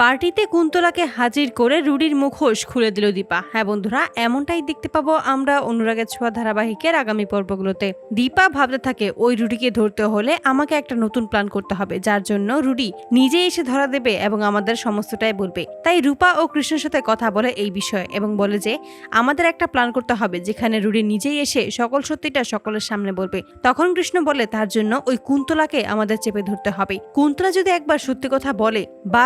পার্টিতে কুন্তলাকে হাজির করে রুডির মুখোশ খুলে দিল দীপা। হ্যাঁ বন্ধুরা, এমনটাই দেখতে পাবো আমরা অনুরাগের ছোঁয়া ধারাবাহিকের আগামী পর্বগুলোতে। দীপা ভাবতে থাকে, ওই রুডিকে ধরতে হলে আমাকে একটা নতুন প্ল্যান করতে হবে, যার জন্য রুডি নিজে এসে ধরা দেবে এবং আমাদের সমস্তটাই বলবে। তাই রূপা ও কৃষ্ণের সাথে কথা বলে এই বিষয়ে এবং বলে যে, আমাদের একটা প্ল্যান করতে হবে, যেখানে রুডি নিজেই এসে সকল সত্যিটা সকলের সামনে বলবে। তখন কৃষ্ণ বলে, তার জন্য ওই কুন্তলাকে আমাদের চেপে ধরতে হবে। কুন্তলা যদি একবার সত্যি কথা বলে বা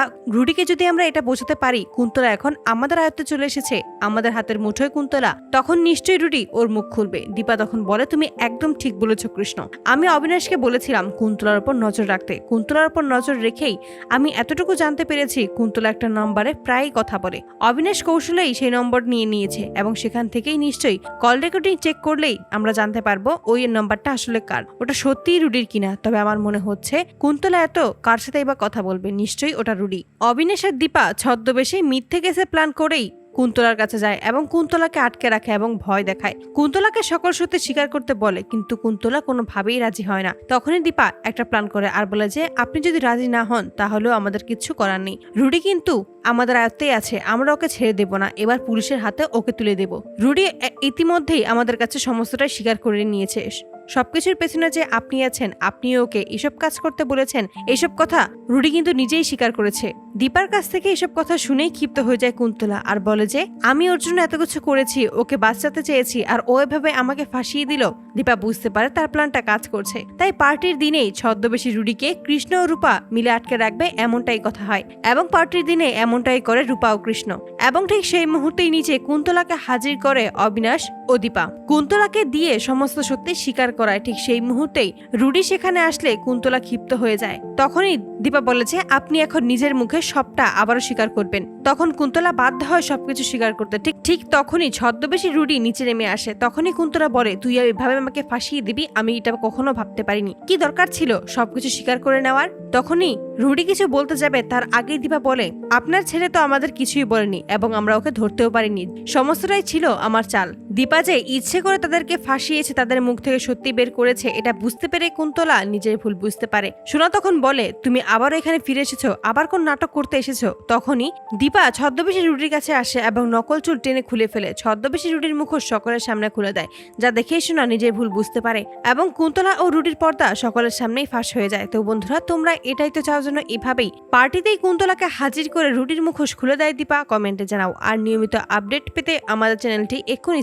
রুডিকে যদি আমরা এটা বোঝাতে পারি, কুন্তলা এখন আমাদের আয়ত্তে চলে এসেছে, আমাদের হাতের মুঠোয় কুন্তলা। তখন নিশ্চয়ই রুটি ওর মুখ খুলবে। দীপা তখন বলে, তুমি একদম ঠিক বলেছ কৃষ্ণ। আমি অবিনাশকে বলেছিলাম কুন্তলার উপর নজর রাখতে। কুন্তলার উপর নজর রেখেই আমি এতটুকু জানতে পেরেছি কুন্তলা একটা নম্বরে প্রায়ই কথা বলে। অবিনাশ কৌশলেই সেই নম্বর নিয়ে নিয়েছে এবং সেখান থেকেই নিশ্চয়ই কল রেকর্ডিং চেক করলেই আমরা জানতে পারব ওই নম্বরটা আসলে কার। ওটা সত্যিই রুডির কিনা, তবে আমার মনে হচ্ছে কুন্তলা এত কার সাথে এবার কথা বলবে, নিশ্চয়ই ওটা রুডি অবিনাশ আর দীপা ছদ্মবেশে মিথ্যে কেসে প্ল্যান করেই কুন্তলার কাছে যায় এবং কুন্তলাকে আটকে রাখে এবং ভয় দেখায়। কুন্তলাকে সকল সত্যি স্বীকার করতে বলে, কিন্তু কুন্তলা কোনোভাবেই রাজি হয় না। তখনই দীপা একটা প্ল্যান করে আর বলে যে, আপনি যদি রাজি না হন, তাহলেও আমাদের কিচ্ছু করার নেই। রুডি কিন্তু আমাদের আয়ত্তেই আছে, আমরা ওকে ছেড়ে দেব না, এবার পুলিশের হাতে ওকে তুলে দেব। রুডি ইতিমধ্যেই আমাদের কাছে সমস্তটাই স্বীকার করে নিয়েছে। সবকিছুর পেছনে যে আপনি আছেন আপনি ওকে এসব কাজ করতে বলেছেন, এসব কথা রুডি কিন্তু নিজেই স্বীকার করেছে। দীপার কাছ থেকে এসব কথা শুনেই ক্ষিপ্ত হয়ে যায় কুন্তলা আর বলে যে, আমি ওর জন্য এত কিছু করেছি, ওকে বাঁচাতে চেয়েছি আর ও এভাবে আমাকে ফাঁসিয়ে দিল। দীপা বুঝতে পারে তার প্ল্যানটা কাজ করছে। তাই পার্টির দিনেই ছদ্মবেশী রুডিকে কৃষ্ণ ও রূপা মিলে আটকে রাখবে এমনটাই কথা হয় এবং পার্টির দিনে এমনটাই করে রূপা ও কৃষ্ণ। এবং ঠিক সেই মুহূর্তেই নিচে কুন্তলাকে হাজির করে অবিনাশ ও দীপা। কুন্তলাকে দিয়ে সমস্ত সত্যি স্বীকার করায় ঠিক সেই মুহূর্তেই রুডি সেখানে আসলে কুন্তলা ক্ষিপ্ত হয়ে যায়। তখনই দীপা বলেছে আপনি এখন নিজের মুখে সবটা আবারও স্বীকার করবেন। তখন কুন্তলা বাধ্য হয় সবকিছু স্বীকার করতে। ঠিক ঠিক তখনই ছদ্মবেশী রুডি নিচে নেমে আসে। তখনই কুন্তলা বলে, তুই এভাবে আমাকে ফাঁসিয়ে দিবি, আমি এটা কখনো ভাবতে পারিনি। কি দরকার ছিল সবকিছু স্বীকার করে নেওয়ার? তখনই রুডি কিছু বলতে যাবে, তার আগেই দীপা বলে, আপনার ছেলে তো আমাদের কিছুই বলেনি এবং আমরা ওকে ধরতেও পারিনি। সমস্তটাই ছিল আমার চাল। দীপা যে ইচ্ছে করে তাদেরকে ফাঁসিয়েছে, তাদের মুখ থেকে সত্যি বের করেছে, এটা বুঝতে পেরে কুন্তলা নিজের ভুল বুঝতে পারে। সোনা তখন বলে, তুমি আবারও এখানে ফিরে এসেছ? আবার কোন নাটক করতে এসেছ? তখনই দীপা ছদ্মবেশী রুটির কাছে আসে এবং নকল চুল টেনে খুলে ফেলে। ছদ্মবেশী রুটির মুখোশ সকলের সামনে খুলে দেয়, যা দেখেই সোনা নিজের ভুল বুঝতে পারে এবং কুন্তলা ও রুটির পর্দা সকলের সামনেই ফাঁস হয়ে যায়। তো বন্ধুরা, তোমরা এটাই তো চাও জন্য এভাবেই পার্টিতেই কুন্তলাকে হাজির করে রুটির মুখোশ খুলে দেয় দীপা। কমেন্টে জানাও। আর নিয়মিত আপডেট পেতে আমাদের চ্যানেলটি এক্ষুনি